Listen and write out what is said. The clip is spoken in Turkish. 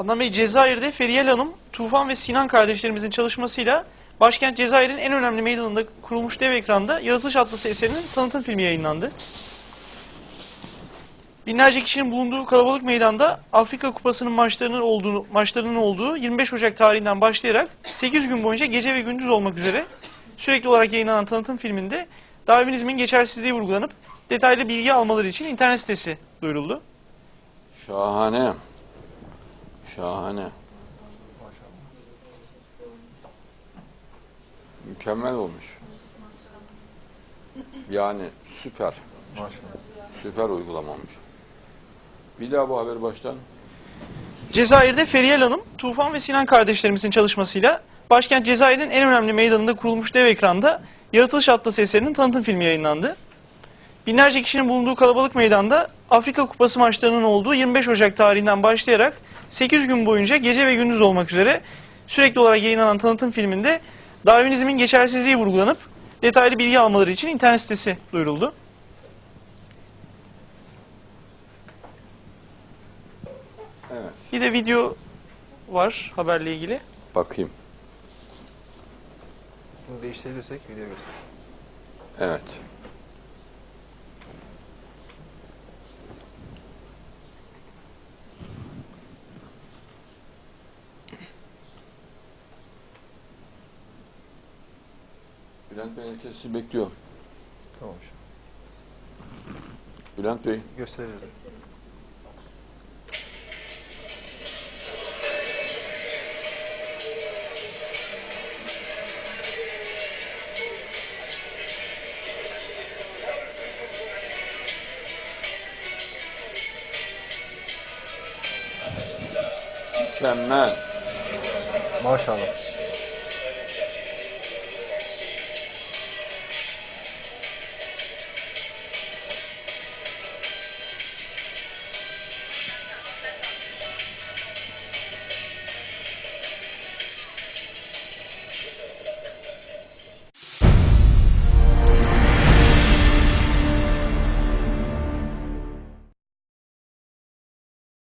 Adnan Bey Cezayir'de Feriyel Hanım, Tufan ve Sinan kardeşlerimizin çalışmasıyla başkent Cezayir'in en önemli meydanında kurulmuş dev ekranda Yaratılış Atlası eserinin tanıtım filmi yayınlandı. Binlerce kişinin bulunduğu kalabalık meydanda Afrika Kupası'nın maçlarının olduğu, maçlarının olduğu 25 Ocak tarihinden başlayarak 8 gün boyunca gece ve gündüz olmak üzere sürekli olarak yayınlanan tanıtım filminde Darwinizmin geçersizliği vurgulanıp detaylı bilgi almaları için internet sitesi duyuruldu. Şahane. Şahane. Mükemmel olmuş. Yani süper. Süper uygulama olmuş. Bir daha bu haber baştan. Cezayir'de Feriyel Hanım, Tufan ve Sinan kardeşlerimizin çalışmasıyla başkent Cezayir'in en önemli meydanında kurulmuş dev ekranda Yaratılış Atlası eserinin tanıtım filmi yayınlandı. Binlerce kişinin bulunduğu kalabalık meydanda Afrika Kupası maçlarının olduğu 25 Ocak tarihinden başlayarak 8 gün boyunca gece ve gündüz olmak üzere sürekli olarak yayınlanan tanıtım filminde Darwinizmin geçersizliği vurgulanıp detaylı bilgi almaları için internet sitesi duyuruldu. Evet. Bir de video var haberle ilgili. Bakayım. Bunu değiştirebilirsek video göster. Evet. Bülent Bey herkes sizi bekliyor. Tamam. Bülent Bey. Gösterebiliriz. Mükemmel. Maşallah.